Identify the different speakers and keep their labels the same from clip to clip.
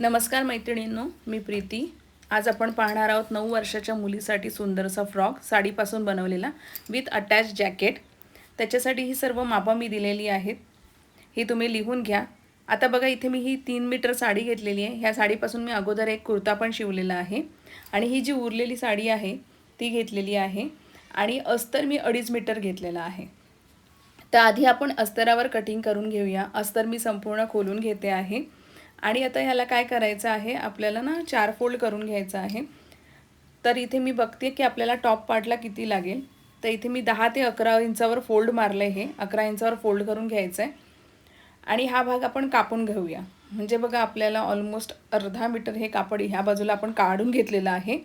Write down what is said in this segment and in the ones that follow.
Speaker 1: नमस्कार मैत्रिणींनो मी प्रीती. आज आपण पाहणार आहोत नऊ वर्षाच्या मुलीसाठी सुंदरसा फ्रॉक साडीपासून बनवलेला विथ अटॅच जॅकेट. त्याच्यासाठी ही सर्व मापं मी दिलेली आहेत. ही तुम्ही लिहून घ्या. आता बघा इथे मी ही तीन मीटर साडी घेतलेली आहे. ह्या साडीपासून मी अगोदर एक कुर्ता पण शिवलेला आहे. आणि ही जी उरलेली साडी आहे ती घेतलेली आहे. आणि अस्तर मी अडीच मीटर घेतलेला आहे. तर आधी आपण अस्तरावर कटिंग करून घेऊया. अस्तर मी संपूर्ण खोलून घेते आहे. आणि आता ह्याला काय करायचं आहे? आपल्याला ना चार फोल्ड करून घ्यायचं आहे. तर इथे मी बघते की आपल्याला टॉप पार्टला किती लागेल. तर इथे मी दहा ते अकरा इंचावर फोल्ड मारलं आहे हे. अकरा इंचावर फोल्ड करून घ्यायचं आहे आणि हा भाग आपण कापून घेऊया. म्हणजे बघा आपल्याला ऑलमोस्ट अर्धा मीटर हे कापड ह्या बाजूला आपण काढून घेतलेलं आहे.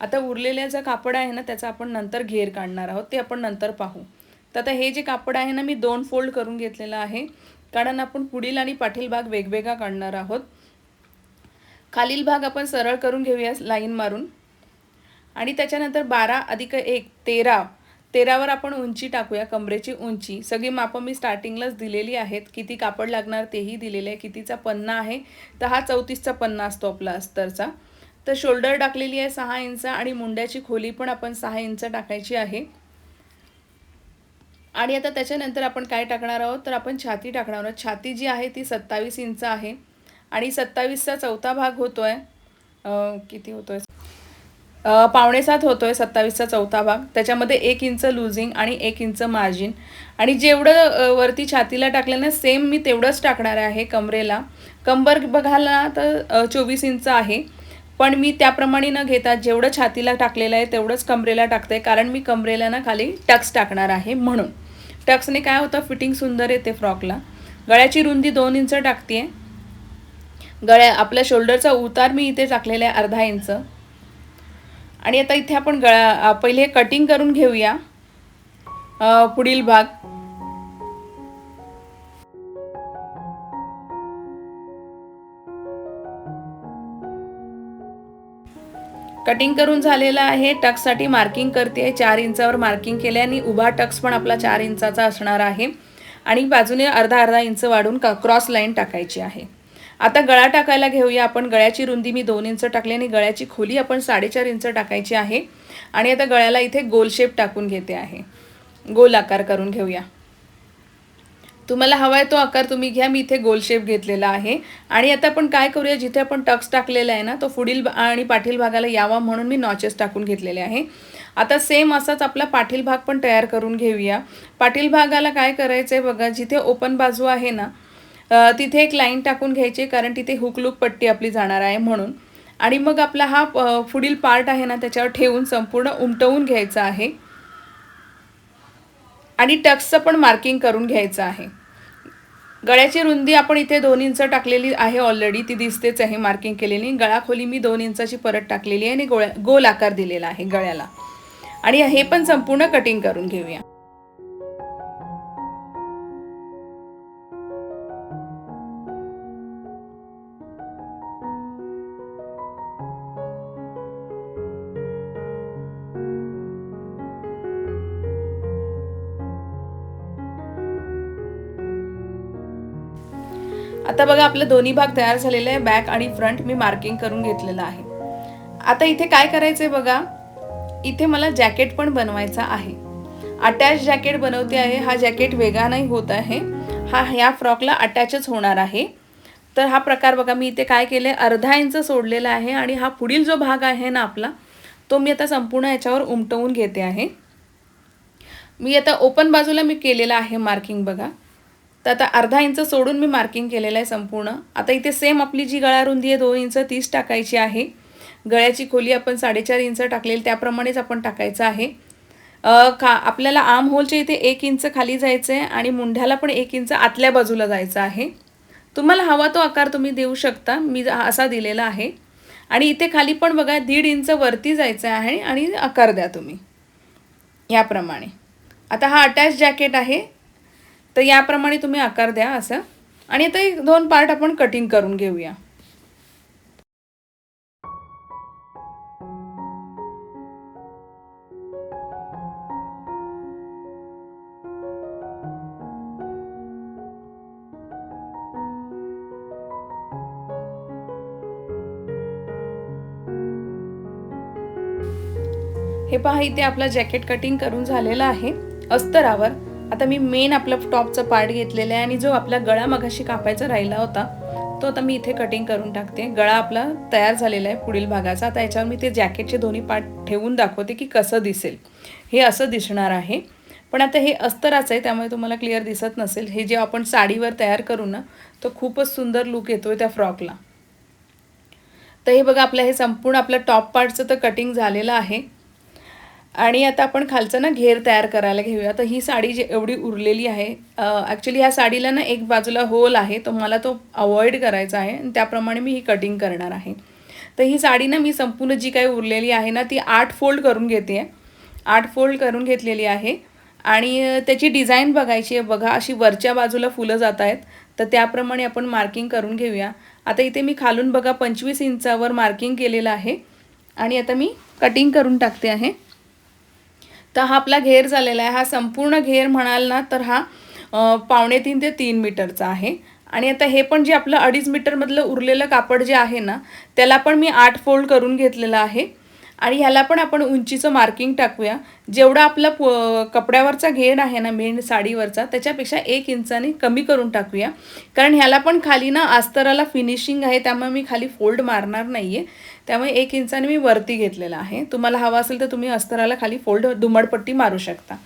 Speaker 1: आता उरलेलं जे कापड आहे ना त्याचा आपण नंतर घेर काढणार आहोत. ते आपण नंतर पाहू. तर आता हे जे कापड आहे ना मी दोन फोल्ड करून घेतलेलं आहे. कारण आपण पुढील आणि पाठील भाग वेगवेगळा काढणार आहोत. खालील भाग आपण सरळ करून घेऊया लाईन मारून. आणि त्याच्यानंतर बारा अधिक एक तेरा. तेरावर आपण उंची टाकूया कमरेची उंची. सगळी मापं मी स्टार्टिंगलाच दिलेली आहेत. किती कापड लागणार तेही दिलेले आहे. कितीचा पन्ना आहे तर हा चौतीसचा पन्ना असतो आपला अस्तरचा. तर शोल्डर टाकलेली आहे सहा इंच आणि मुंड्याची खोली पण आपण सहा इंच टाकायची आहे. आणि आता त्याच्यानंतर आपण काय टाकणार आहोत? तर आपण छाती टाकणार आहोत. छाती जी आहे ती सत्तावीस इंच आहे. आणि सत्तावीसचा चौथा भाग होतो आहे किती होतो आहे पावणेसात होतो आहे सत्तावीसचा चौथा भाग. त्याच्यामध्ये एक इंच लुझिंग आणि एक इंच मार्जिन. आणि जेवढं वरती छातीला टाकलं ना सेम मी तेवढंच टाकणार आहे कमरेला. कंबर बघायला तर चोवीस इंच आहे. पण मी त्याप्रमाणे न घेता जेवढं छातीला टाकलेलं आहे तेवढंच कमरेला टाकते. कारण मी कमरेला ना खाली टक्स टाकणार आहे म्हणून. टक्सने काय होतं? फिटिंग सुंदर येते फ्रॉकला. गळ्याची रुंदी दोन इंच टाकते गळ्या आपल्या शोल्डरचा उतार मी इथे टाकलेला आहे अर्धा इंच. आणि आता इथे आपण गळा पहिले कटिंग करून घेऊया. पुढील भाग. कटिंग करून झालेलं आहे. टक्ससाठी मार्किंग करते आहे. चार इंचावर मार्किंग केले आणि उभा टक्स पण आपला चार इंचाचा असणार आहे. आणि बाजूने अर्धा अर्धा इंच वाढून क क्रॉस लाईन टाकायची आहे. आता गळा टाकायला घेऊया आपण. गळ्याची रुंदी मी दोन इंच टाकली आणि गळ्याची खोली आपण साडेचार इंच टाकायची आहे. आणि आता गळ्याला इथे गोल शेप टाकून घेते आहे. गोल आकार करून घेऊया. तुम्हाला हवा आहे तो आकार तुम्ही घ्या मी इथे गोल शेप घेतलेला आहे. आणि आता आपण काय करूया जिथे आपण टक्स टाकलेला आहे ना तो पुढील आणि पाठील भागाला यावा म्हणून मी नॉचेस टाकून घेतलेले आहे. आता सेम असाच आपला पाठील भाग पण तयार करून घेऊया. पाठील भागाला काय करायचं आहे बघा जिथे ओपन बाजू आहे ना तिथे एक लाईन टाकून घ्यायची कारण तिथे हुकलूक पट्टी आपली जाणार आहे म्हणून. आणि मग आपला हा पुढील पार्ट आहे ना त्याच्यावर ठेवून संपूर्ण उमटवून घ्यायचा आहे. आणि टक्सचं पण मार्किंग करून घ्यायचं आहे. गळ्याची रुंदी आपण इथे दोन इंच टाकलेली आहे ऑलरेडी ती दिसतेच आहे मार्किंग केलेली. गळाखोली मी दोन इंचाची परत टाकलेली आहे आणि गोळ्या गोल आकार दिलेला आहे गळ्याला. आणि हे पण संपूर्ण कटिंग करून घेऊया. आता बघा आपले दोन्ही भाग तयार झालेले आहे. बॅक आणि फ्रंट मी मार्किंग करून घेतलेलं आहे. आता इथे काय करायचं आहे बघा? इथे मला जॅकेट पण बनवायचा आहे. अटॅच जॅकेट बनवते आहे. हा जॅकेट वेगळा नाही होत आहे. हा ह्या फ्रॉकला अटॅचच होणार आहे. तर हा प्रकार बघा मी इथे काय केलं आहे अर्धा इंच सोडलेला आहे आणि हा पुढील जो भाग आहे ना आपला तो मी आता संपूर्ण याच्यावर उमटवून घेते आहे. मी आता ओपन बाजूला मी केलेला आहे मार्किंग बघा. तर आता अर्धा इंच सोडून मी मार्किंग केलेलं आहे संपूर्ण. आता इथे सेम आपली जी गळारुंदी आहे दोन इंच तीस टाकायची आहे. गळ्याची खोली आपण साडेचार इंच टाकलेली त्याप्रमाणेच आपण टाकायचं आहे. खा आपल्याला आम होलच्या इथे एक इंच खाली जायचं आहे आणि मुंढ्याला पण एक इंच आतल्या बाजूला जायचं आहे. तुम्हाला हवा तो आकार तुम्ही देऊ शकता मी असा दिलेला आहे. आणि इथे खाली पण बघा दीड इंच वरती जायचं आहे आणि आकार द्या तुम्ही. याप्रमाणे. आता हा अटॅच जॅकेट आहे. तर याप्रमाणे तुम्ही आकार द्या असं. आणि ते दोन पार्ट आपण कटिंग करून घेऊया. हे पहा इथे आपलं जॅकेट कटिंग करून झालेलं आहे. अस्तरावर. आता मी मेन आपला टॉपचा पार्ट घेतलेला आहे आणि जो आपला गळा मगाशी कापायचा राहिला होता तो आता मी इथे कटिंग करून टाकते. गळा आपला तयार झालेला आहे पुढील भागाचा. आता याच्यावर मी ते जॅकेटचे दोन्ही पार्ट ठेवून दाखवते की कसं दिसेल. हे असं दिसणार आहे. पण आता हे अस्तराचं आहे त्यामुळे तुम्हाला क्लिअर दिसत नसेल. हे जे आपण साडीवर तयार करू ना तो खूपच सुंदर लुक येतो त्या फ्रॉकला तर हे बघा आपलं हे संपूर्ण आपलं टॉप पार्टचं तर कटिंग झालेलं आहे. आणि आता आपण खालचं ना घेर तयार करायला घेऊया. तर ही साडी जी एवढी उरलेली आहे ॲक्च्युली ह्या साडीला ना एक बाजूला होल आहे तो मला तो अवॉइड करायचा आहे. आणि त्याप्रमाणे मी ही कटिंग करणार आहे. तर ही साडी ना मी संपूर्ण जी काही उरलेली आहे ना ती आठ फोल्ड करून घेते आहे आठ फोल्ड करून घेतलेली आहे. आणि त्याची डिझाईन बघायची आहे. बघा अशी वरच्या बाजूला फुलं जात आहेत. तर त्याप्रमाणे आपण मार्किंग करून घेऊया. आता इथे मी खालून बघा पंचवीस इंचावर मार्किंग केलेलं आहे. आणि आता मी कटिंग करून टाकते आहे. तर हा आपला घेर झालेला आहे. हा संपूर्ण घेर म्हणाल ना तर हा पावणे तीन ते तीन मीटरचा आहे. आणि आता हे पण जे आपलं अडीच मीटरमधलं उरलेलं कापड जे आहे ना त्याला पण मी आठ फोल्ड करून घेतलेलं आहे. आणि ह्याला पण आपण उंचीचं मार्किंग टाकूया. जेवढा आपला प कपड्यावरचा घेर आहे ना मेन साडीवरचा त्याच्यापेक्षा एक इंचाने कमी करून टाकूया. कारण ह्याला पण खाली ना अस्तराला फिनिशिंग आहे त्यामुळे मी खाली फोल्ड मारणार नाही आहे त्यामुळे एक इंचाने मी वरती घेतलेला आहे. तुम्हाला हवा असेल तर तुम्ही अस्तराला खाली फोल्ड दुमडपट्टी मारू शकता.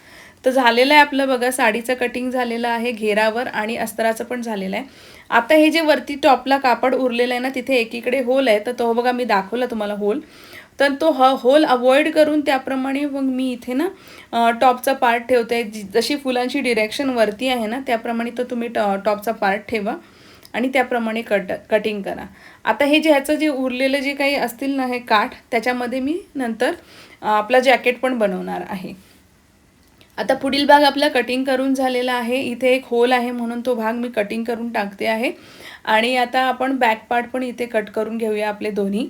Speaker 1: तर झालेलं आहे आपलं बघा साडीचं कटिंग झालेलं आहे घेरावर आणि अस्तराचं पण झालेलं आहे. आता हे जे वरती टॉपला कापड उरलेलं आहे ना तिथे एकीकडे होल आहे. तर तो बघा मी दाखवला तुम्हाला होल तर तो ह होल अवॉइड करून त्याप्रमाणे मग मी इथे ना टॉपचा पार्ट ठेवते. जशी फुलांची डिरेक्शन वरती आहे ना त्याप्रमाणे तो तुम्ही टॉपचा पार्ट ठेवा. आणि त्याप्रमाणे कट कटिंग करा. आता हे जे ह्याचं जे उरलेलं जे काही असतील ना हे काठ त्याच्यामध्ये मी नंतर आपला जॅकेट पण बनवणार आहे. आता पुढील भाग आपला कटिंग करून झालेला आहे. इथे एक होल आहे म्हणून तो भाग मी कटिंग करून टाकते आहे. आणि आता आपण बॅक पार्ट पण इथे कट करून घेऊया आपले दोन्ही.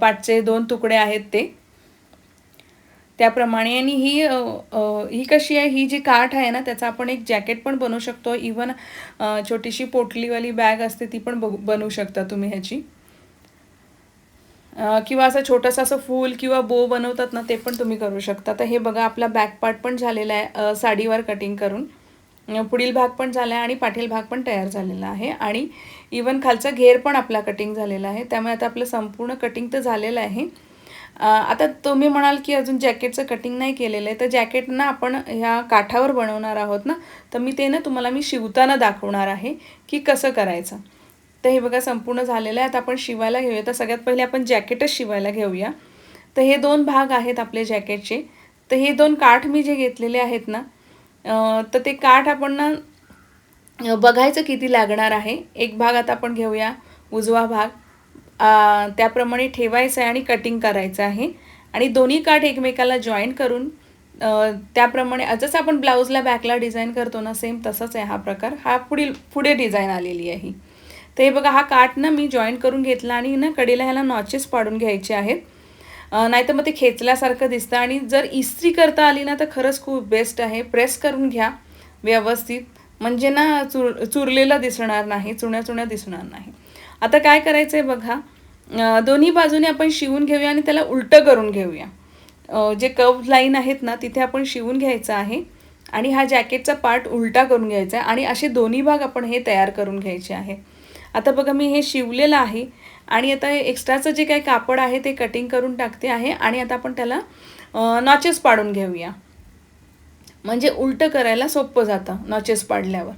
Speaker 1: पाठचे दोन तुकडे आहेत ते. त्याप्रमाणे आणि ही ही कशी आहे? ही जी काठ आहे ना त्याचा आपण एक जॅकेट पण बनवू शकतो. इवन छोटीशी पोटलीवाली बॅग असते ती पण बघू बनवू शकता तुम्ही ह्याची. किंवा असं छोटंसं असं फूल किंवा बो बनवतात ना ते पण तुम्ही करू शकता. तर हे बघा आपला बॅक पार्ट पण झालेला आहे. साडीवर कटिंग करून. पुढील भाग पण झाला आहे आणि पाठील भाग पण तयार झालेला आहे. आणि इवन खालचा घेर पण आपला कटिंग झालेला आहे. त्यामुळे आता आपलं संपूर्ण कटिंग तर झालेलं आहे. आता तुम्ही म्हणाल की अजून जॅकेटचं कटिंग नाही केलेलं आहे. तर जॅकेट ना आपण ह्या काठावर बनवणार आहोत ना तर मी ते ना तुम्हाला मी शिवताना दाखवणार आहे की कसं करायचं. तर हे बघा संपूर्ण झालेलं आहे. आता आपण शिवायला घेऊया. तर सगळ्यात पहिले आपण जॅकेटच शिवायला घेऊया. तर हे दोन भाग आहेत आपले जॅकेटचे. तर हे दोन काठ मी जे घेतलेले आहेत ना तर ते काठ आपण ना बघायचं किती लागणार आहे. एक भाग आता आपण घेऊया उजवा भाग. त्याप्रमाणे ठेवायचं आहे आणि कटिंग करायचं आहे. आणि दोन्ही काठ एकमेकाला जॉईन करून त्याप्रमाणे जसं आपण ब्लाऊजला बॅकला डिझाईन करतो ना सेम तसंच आहे हा प्रकार. हा पुढील पुढे डिझाईन आलेली आहे. तर हे बघा हा काठ ना मी जॉईन करून घेतला आणि ना कडेला ह्याला नॉचेस पाडून घ्यायचे आहेत. नाहीतर मग ते खेचल्यासारखं दिसतं आणि जर इस्त्री करता आली ना तर खरंच खूप बेस्ट आहे. प्रेस करून घ्या व्यवस्थित. म्हणजे ना चुर चुरलेलं दिसणार नाही चुण्या चुण्या दिसणार नाही. आता काय करायचं आहे बघा दोन्ही बाजूने आपण शिवून घेऊया आणि त्याला उलटं करून घेऊया. जे कव लाईन आहेत ना तिथे आपण शिवून घ्यायचं आहे आणि हा जॅकेटचा पार्ट उलटा करून घ्यायचा आहे आणि असे दोन्ही भाग आपण हे तयार करून घ्यायचे आहे. आता बघा मी हे शिवलेलं आहे आणि आता एक्स्ट्राचं जे काही कापड आहे ते कटिंग करून टाकते आहे आणि आता आपण त्याला नॉचेस पाडून घेऊया. म्हणजे उलटं करायला सोपं जातं नॉचेस पाडल्यावर.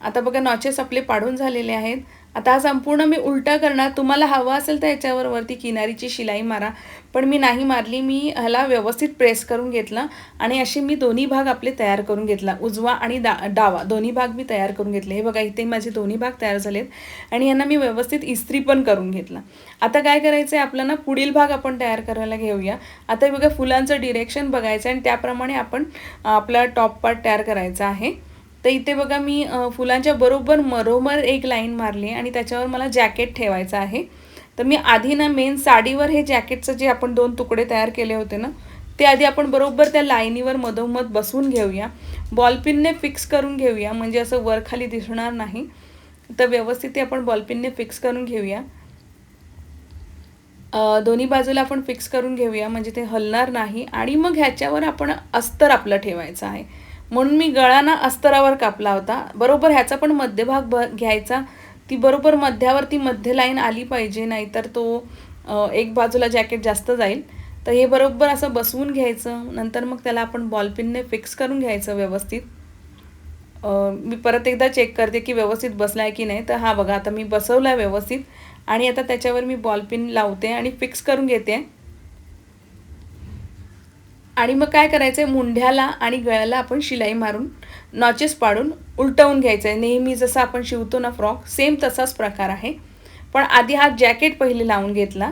Speaker 1: आता बघा नॉचेस आपले पाडून झालेले आहेत. आता हा संपूर्ण मी उलटा करणार. तुम्हाला हवा असेल तर याच्यावर वरती किनारीची शिलाई मारा. पण मी नाही मारली. मी ह्याला व्यवस्थित प्रेस करून घेतला आणि असे मी दोन्ही भाग आपले तयार करून घेतला. उजवा आणि दा डावा. दोन्ही भाग मी तयार करून घेतले. हे बघा इथे माझे दोन्ही भाग तयार झालेत. आणि यांना मी व्यवस्थित इस्त्री पण करून घेतला. आता काय करायचं आहे आपल्याला पुढील भाग आपण तयार करायला घेऊया. आता बघा फुलांचं डिरेक्शन बघायचं आणि त्याप्रमाणे आपण आपला टॉप पार्ट तयार करायचा आहे. तर इथे बघा मी फुलांच्या बरोबर मरोमर एक लाईन मारली आणि त्याच्यावर मला जॅकेट ठेवायचं आहे. तर मी आधी ना मेन साडीवर हे जॅकेटचं जे आपण दोन तुकडे तयार केले होते ना ते आधी आपण बरोबर त्या लाईनीवर मधोमध बसून घेऊया. बॉलपिनने फिक्स करून घेऊया म्हणजे असं वर खाली दिसणार नाही. तर व्यवस्थित ते आपण बॉलपिनने फिक्स करून घेऊया. दोन्ही बाजूला आपण फिक्स करून घेऊया म्हणजे ते हलणार नाही. आणि मग ह्याच्यावर आपण अस्तर आपलं ठेवायचं आहे. म्हणून मी गळा ना अस्तरावर कापला होता. बरोबर ह्याचा पण मध्यभाग ब घ्यायचा. ती बरोबर मध्यावरती मध्य लाईन आली पाहिजे नाहीतर तो एक बाजूला जॅकेट जास्त जाईल. तर हे बरोबर असं बसवून घ्यायचं. नंतर मग त्याला आपण बॉलपिनने फिक्स करून घ्यायचं व्यवस्थित. मी परत एकदा चेक करते की व्यवस्थित बसला आहे की नाही. तर हा बघा आता मी बसवला आहे व्यवस्थित. आणि आता त्याच्यावर मी बॉलपिन लावते आणि फिक्स करून घेते. आणि मग काय करायचं आहे मुंढ्याला आणि गळ्याला आपण शिलाई मारून नॉचेस पाडून उलटवून घ्यायचं आहे नेहमी जसं आपण शिवतो ना फ्रॉक सेम तसाच प्रकार आहे. पण आधी हा जॅकेट पहिले लावून घेतला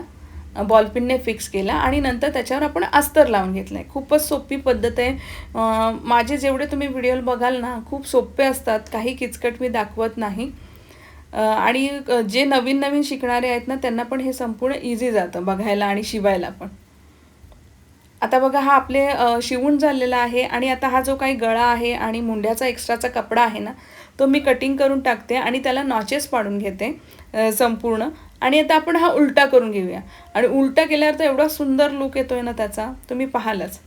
Speaker 1: बॉलपिनने फिक्स केला आणि नंतर त्याच्यावर आपण अस्तर लावून घेतलं आहे खूपच सोपी पद्धत आहे. माझे जेवढे तुम्ही व्हिडिओ बघाल ना खूप सोपे असतात. काही किचकट मी दाखवत नाही. आणि जे नवीन नवीन शिकणारे आहेत ना त्यांना पण हे संपूर्ण इझी जातं बघायला आणि शिवायला पण. आता बघा हा आपले शिवून झालेला आहे आणि आता हा जो काही गळा आहे आणि मुंड्याचा एक्स्ट्राचा कपडा आहे ना तो मी कटिंग करून टाकते आणि त्याला नॉचेस पाडून घेते संपूर्ण. आणि आता आपण हा उलटा करून घेऊया. आणि उलटा केल्यावर तर एवढा सुंदर लुक आहे ना त्याचा तुम्ही पाहालच.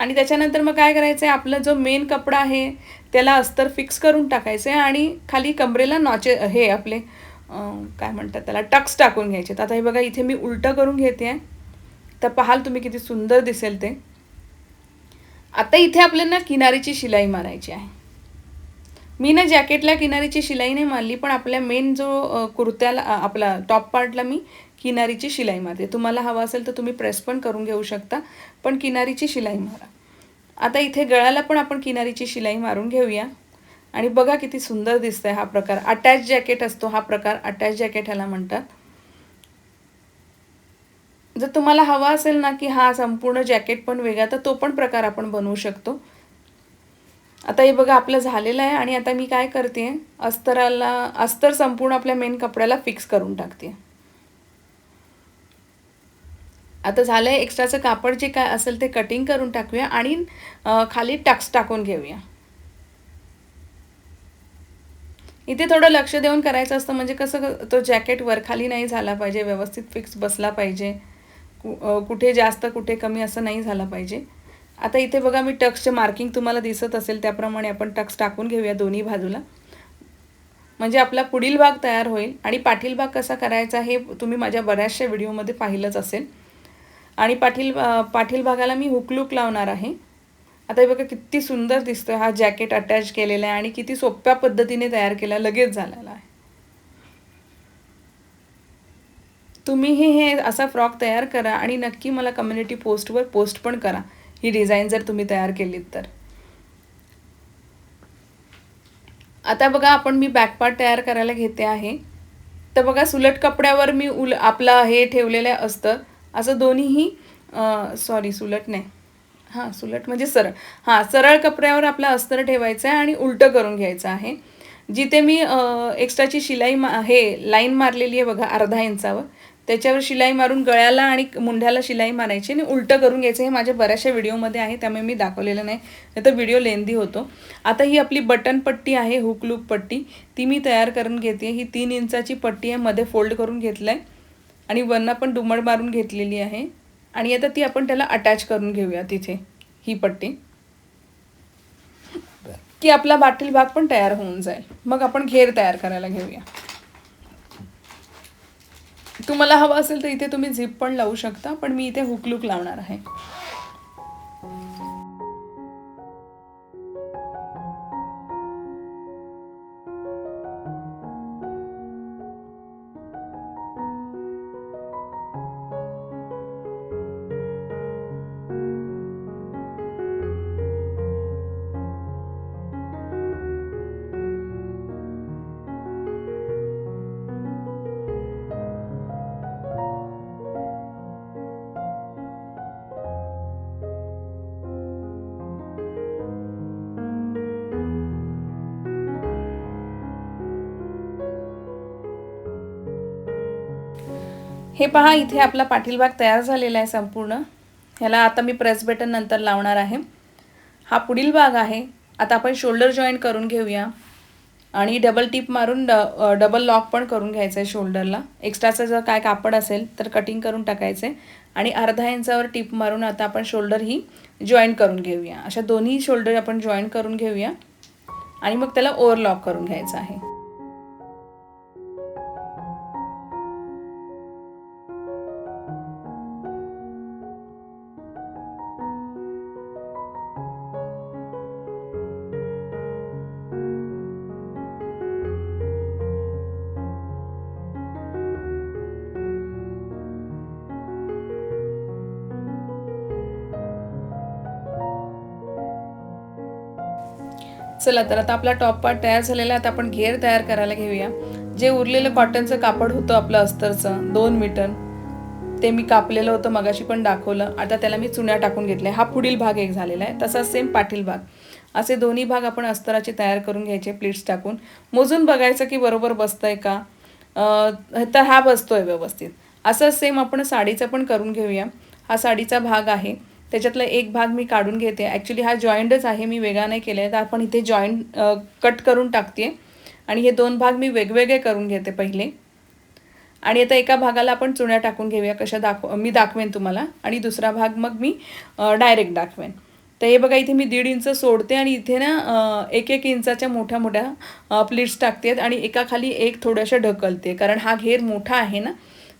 Speaker 1: आणि त्याच्यानंतर मग काय करायचं आहे आपला जो मेन कपडा आहे त्याला अस्तर फिक्स करून टाकायचं आहे आणि खाली कमरेला नॉचे हे आपले काय म्हणतात त्याला टक्स टाकून घ्यायचे आता हे बघा इथे मी उलटं करून घेते आहे तर पाहाल तुम्ही किती सुंदर दिसेल ते. आता इथे आपल्याला किनारीची शिलाई मारायची आहे. मी ना जॅकेटला किनारीची शिलाई नाही मारली पण आपल्या मेन जो कुर्त्याला आपला टॉप पार्टला मी किनारीची शिलाई मारते. तुम्हाला हवा असेल तर तुम्ही प्रेस पण करून घेऊ शकता पण किनारीची शिलाई मारा. आता इथे गळ्याला पण आपण किनारीची शिलाई मारून घेऊया. आणि बघा किती सुंदर दिसतंय हा प्रकार. अटॅच जॅकेट असतो हा प्रकार अटॅच जॅकेट ह्याला म्हणतात. जर तुम्हाला हवा असेल ना की हा संपूर्ण जॅकेट पण वेगळा तर तो पण प्रकार आपण बनवू शकतो. आता हे बघा आपलं झालेलं आहे आणि आता मी काय करते अस्तराला अस्तर संपूर्ण आपल्या मेन कपड्याला फिक्स करून टाकते आता झालं आहे एक्स्ट्राचं कापड जे काय असेल ते कटिंग करून टाकूया आणि खाली टक्स टाकून घेऊया. इथे थोडं लक्ष देऊन करायचं असतं म्हणजे कसं तो जॅकेट वरखाली नाही झाला पाहिजे व्यवस्थित फिक्स बसला पाहिजे. कुठे जास्त कुठे कमी असं नाही झालं पाहिजे. आता इथे बघा मी टक्सचे मार्किंग तुम्हाला दिसत असेल त्याप्रमाणे आपण टक्स टाकून घेऊया दोन्ही बाजूला. म्हणजे आपला पुढील भाग तयार होईल आणि पाठील भाग कसा करायचा हे तुम्ही माझ्या बऱ्याचशा व्हिडिओमध्ये पाहिलंच असेल. आणि पाठील पाठील भागाला मी हुकलूक लावणार आहे. आता हे बघा किती सुंदर दिसतं हा जॅकेट अटॅच केलेला आहे आणि किती सोप्या पद्धतीने तयार केला लगेच झालेला आहे. तुम्हीही हे असा फ्रॉक तयार करा आणि नक्की मला कम्युनिटी पोस्टवर पोस्ट पण करा. ही डिझाईन जर तुम्ही तयार केलीत तर. आता बघा आपण मी बॅकपार्ट तयार करायला घेते आहे. तर बघा सुलट कपड्यावर मी उल आपला हे ठेवलेलं असतं. असं दोन्हीही सॉरी सुलट नाही. हां सुलट म्हणजे सरळ. हां सरळ कपड्यावर आपलं अस्तर ठेवायचं आहे आणि उलटं करून घ्यायचं आहे. जिथे मी एक्स्ट्राची शिलाई मा हे लाईन मारलेली आहे बघा अर्धा इंचावर. त्याच्यावर शिलाई मारून गळ्याला आणि मुंढ्याला शिलाई मारायची आणि उलटं करून घ्यायचं. हे माझ्या बऱ्याचशा व्हिडिओमध्ये आहे त्यामुळे मी दाखवलेलं नाही. नाही तर व्हिडिओ लेंदी होतो. आता ही आपली बटन पट्टी आहे हुक लूक पट्टी. ती मी तयार करून घेते. ही तीन इंचाची पट्टी आहे मध्ये फोल्ड करून घेतलं आहे आणि वरनं पण डुमड मारून घेतलेली आहे. आणि आता ती आपण त्याला अटॅच करून घेऊया तिथे ही पट्टी. की आपला बाटील भाग पण तयार होऊन जाईल. मग आपण घेर तयार करायला घेऊया. तुम्हाला हवं असेल तर इथे तुम्ही झिप पण लावू शकता पण मी इथे हुकलूक लावणार आहे. हे पहा इथे आपला पाठील भाग तयार झालेला आहे संपूर्ण. ह्याला आता मी प्रेस बटन नंतर लावणार आहे. हा पुढील भाग आहे. आता आपण शोल्डर जॉईंट करून घेऊया. आणि डबल टिप मारून ड डबल लॉक पण करून घ्यायचं आहे शोल्डरला एक्स्ट्राचं जर काय कापड असेल तर कटिंग करून टाकायचं. आहे आणि अर्धा इंचावर टिप मारून आता आपण शोल्डर ही जॉईन करून घेऊया. अशा दोन्ही शोल्डर आपण जॉईन करून घेऊया. आणि मग त्याला ओव्हरलॉक करून घ्यायचं आहे. चला तर आता आपला टॉप पार्ट तयार झालेला आहे. आता आपण घेर तयार करायला घेऊया. जे उरलेलं कॉटनचं कापड होतं आपलं अस्तरचं दोन मीटर ते मी कापलेलं होतं मगाशी पण दाखवलं. आता त्याला मी चुन्या टाकून घेतल्या. हा पुढील भाग एक झालेला आहे. तसाच सेम पाठील भाग. असे दोन्ही भाग आपण अस्तराचे तयार करून घ्यायचे प्लीट्स टाकून. मोजून बघायचं की बरोबर बसतं आहे का तर हा बसतो आहे व्यवस्थित. असं सेम आपण साडीचं पण करून घेऊया. हा साडीचा भाग आहे. त्याच्यातला एक भाग मी काढून घेते. ॲक्च्युली हा जॉईंटच आहे मी वेगळा नाही केला आहे तर आपण इथे जॉईंट कट करून टाकते. आणि हे दोन भाग मी वेगवेगळे करून घेते पहिले. आणि आता एका भागाला आपण चुण्या टाकून घेऊया कशा दाखव मी दाखवेन तुम्हाला. आणि दुसरा भाग मग मी डायरेक्ट दाखवेन. तर हे बघा इथे मी दीड इंच सोडते आणि इथे ना एक एक इंचाच्या मोठ्या मोठ्या प्लेट्स टाकते आणि एकाखाली एक थोड्याशा ढकलते. कारण हा घेर मोठा आहे ना.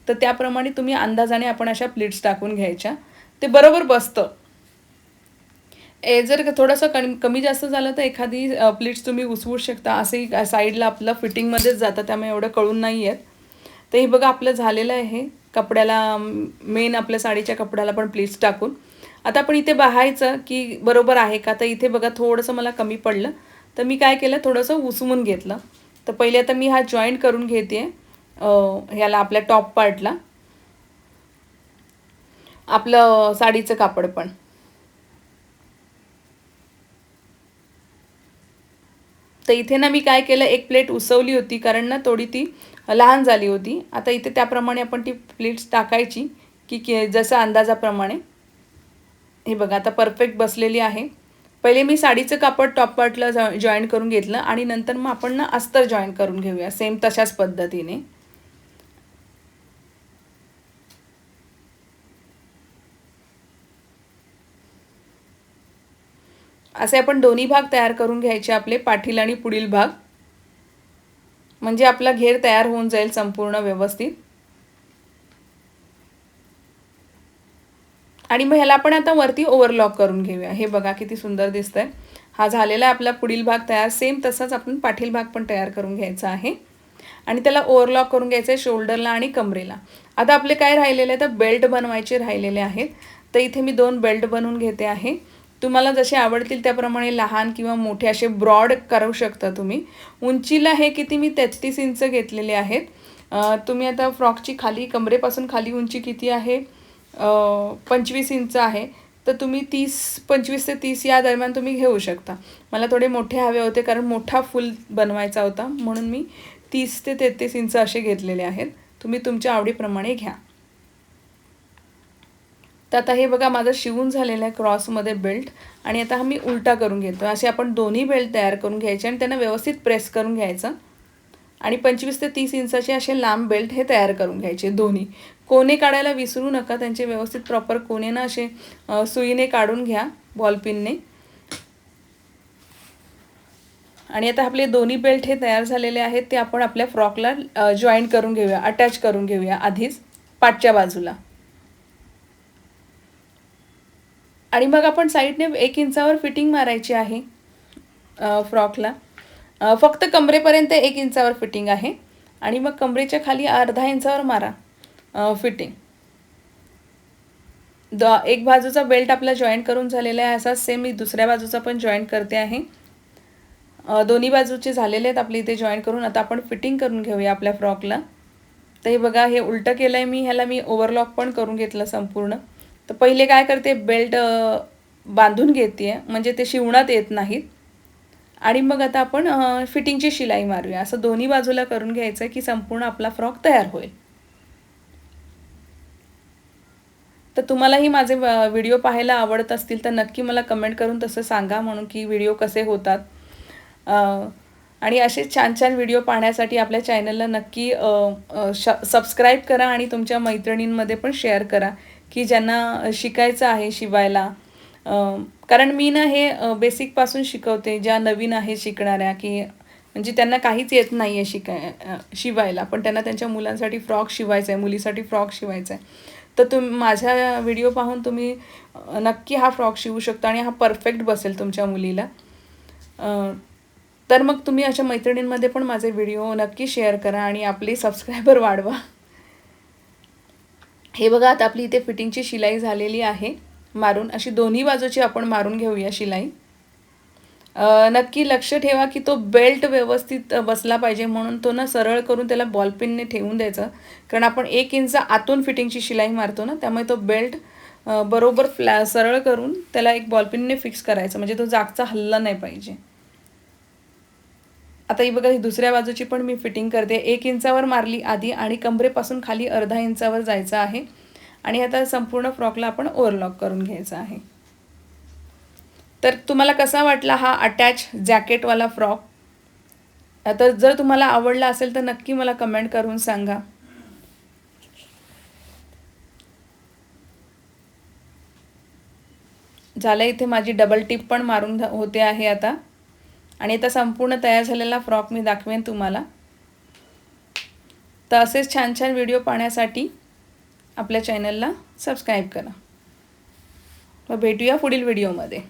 Speaker 1: तर त्याप्रमाणे तुम्ही अंदाजाने आपण अशा प्लेट्स टाकून घ्यायच्या. ते बरोबर बसतं. ए जर थोडंसं कमी कमी जास्त झालं तर एखादी प्लेट्स तुम्ही उसवू शकता. असंही साईडला आपलं फिटिंगमध्येच जातं त्यामुळे एवढं कळून नाही आहेत तर हे बघा आपलं झालेलं आहे. कपड्याला मेन आपल्या साडीच्या कपड्याला पण प्लीट्स टाकून. आता आपण इथे बघायचं की बरोबर आहे का? तर इथे बघा थोडंसं मला कमी पडलं. तर मी काय केलं? थोडंसं उसवून घेतलं. तर पहिले आता मी हा जॉईंट करून घेते ह्याला आपल्या टॉप पार्टला. आपलं साडीचं कापड पण. तर इथे ना मी काय केलं एक प्लेट उसवली होती कारण ना थोडी ती लहान झाली होती. आता इथे त्याप्रमाणे आपण ती प्लेट्स टाकायची की की जसं अंदाजाप्रमाणे. हे बघा आता परफेक्ट बसलेली आहे. पहिले मी साडीचं कापड टॉप पार्टला जॉईन करून घेतलं आणि नंतर मग आपण ना अस्तर जॉईन करून घेऊया सेम तशाच पद्धतीने. असे आपण दोन्ही भाग तयार करून घ्यायचे आपले पाठील आणि पुढील भाग. म्हणजे आपला घेर तयार होऊन जाईल संपूर्ण व्यवस्थित. आणि मग ह्याला आपण आता वरती ओव्हरलॉक करून घेऊया. हे बघा किती सुंदर दिसतंय. हा झालेला आपला पुढील भाग तयार. सेम तसाच आपण पाठील भाग पण तयार करून घ्यायचा आहे. आणि त्याला ओव्हरलॉक करून घ्यायचं आहे शोल्डरला आणि कमरेला. आता आपले काय राहिलेले आहे तर बेल्ट बनवायचे राहिलेले आहेत. तर इथे मी दोन बेल्ट बनवून घेते आहे. तुम्हाला जसे आवडतील त्याप्रमाणे लहान किंवा मोठे असे ब्रॉड करू शकता तुम्ही. उंचीला हे किती? मी तेहतीस इंच घेतलेले आहेत. तुम्ही आता फ्रॉकची खाली कमरेपासून खाली उंची किती आहे? पंचवीस इंच आहे. तर तुम्ही तीस पंचवीस ते तीस या दरम्यान तुम्ही घेऊ शकता. मला थोडे मोठे हवे होते कारण मोठा फुल बनवायचा होता. म्हणून मी तीस ते तेहतीस इंच असे घेतलेले आहेत. तुम्ही तुमच्या आवडीप्रमाणे घ्या. तर आता हे बघा माझं शिवून झालेलं आहे क्रॉसमध्ये बेल्ट आणि आता हा मी उलटा करून घेतो असे आपण दोन्ही बेल्ट तयार करून घ्यायचे आणि त्यांना व्यवस्थित प्रेस करून घ्यायचं. आणि पंचवीस ते तीस इंचाचे असे लांब बेल्ट हे तयार करून घ्यायचे दोन्ही. कोणे काढायला विसरू नका त्यांचे व्यवस्थित प्रॉपर कोने ना असे सुईने काढून घ्या बॉलपिनने आणि आता आपले दोन्ही बेल्ट हे तयार झालेले आहेत ते आपण आपल्या फ्रॉकला जॉईन करून घेऊया अटॅच करून घेऊया आधीच पाठच्या बाजूला. आणि मग आपण साईडने एक इंचावर फिटिंग मारायची आहे फ्रॉकला. फक्त कमरेपर्यंत एक इंचावर फिटिंग आहे. आणि मग कमरेच्या खाली अर्धा इंचावर मारा फिटिंग. द एक बाजूचा बेल्ट आपला जॉईन करून झालेला आहे असाच सेम मी दुसऱ्या बाजूचा पण जॉईन करते आहे. दोन्ही बाजूचे झालेले आहेत आपले इथे जॉईन करून. आता आपण फिटिंग करून घेऊया आपल्या फ्रॉकला. तर हे बघा हे उलटं केलं आहे मी ह्याला मी ओव्हरलॉक पण करून घेतलं संपूर्ण. तर पहिले काय करते बेल्ट बांधून घेते. म्हणजे ते शिवणात येत नाहीत. आणि मग आता आपण फिटिंगची शिलाई मारूया. असं दोन्ही बाजूला करून घ्यायचं की संपूर्ण आपला फ्रॉक तयार होईल. तर तुम्हालाही माझे व्हिडिओ पाहायला आवडत असतील तर नक्की मला कमेंट करून तसं सांगा म्हणून की व्हिडिओ कसे होतात. आणि असे छान छान व्हिडिओ पाहण्यासाठी आपल्या चॅनलला नक्की श सबस्क्राईब करा आणि तुमच्या मैत्रिणींमध्ये पण शेअर करा. की ज्यांना शिकायचं आहे शिवायला. कारण मी ना हे बेसिकपासून शिकवते ज्या नवीन आहे शिकणाऱ्या की म्हणजे त्यांना काहीच येत नाही आहे शिकाय शिवायला. पण त्यांना त्यांच्या मुलांसाठी फ्रॉक शिवायचा आहे मुलीसाठी फ्रॉक शिवायचा आहे तर तुम माझ्या व्हिडिओ पाहून तुम्ही नक्की हा फ्रॉक शिवू शकता आणि हा परफेक्ट बसेल तुमच्या मुलीला. तर मग तुम्ही अशा मैत्रिणींमध्ये पण माझे व्हिडिओ नक्की शेअर करा आणि आपले सबस्क्रायबर वाढवा. हे बघा आता आपली इथे फिटिंगची शिलाई झालेली आहे. मारून अशी दोन्ही बाजूची आपण मारून घेऊया शिलाई. नक्की लक्ष ठेवा की तो बेल्ट व्यवस्थित बसला पाहिजे म्हणून तो ना सरळ करून त्याला बॉलपिनने ठेवून द्यायचं. कारण आपण एक इंच आतून फिटिंगची शिलाई मारतो ना त्यामुळे तो बेल्ट बरोबर फ्लॅ सरळ करून त्याला एक बॉलपिनने फिक्स करायचं. म्हणजे तो जागचा हल्ला नाही पाहिजे. आता ही बघा ही दुसऱ्या बाजूची पण मी फिटिंग करते. एक इंचावर मारली आधी आणि कमरेपासून खाली अर्धा इंचावर जायचं आहे. आणि आता संपूर्ण फ्रॉकला आपण ओव्हरलॉक करून घ्यायचं आहे. तर तुम्हाला कसा वाटला हा अटॅच जॅकेटवाला फ्रॉक? आता जर तुम्हाला आवडला असेल तर नक्की मला कमेंट करून सांगा. झालं इथे माझी डबल टिप पण मारून होते आहे आता. आणि आता संपूर्ण तयार झालेला फ्रॉक मी दाखवेन तुम्हाला. तर असेच छान छान व्हिडिओ पाहण्यासाठी आपल्या चॅनलला सबस्क्राईब करा. मग भेटूया पुढील व्हिडिओमध्ये.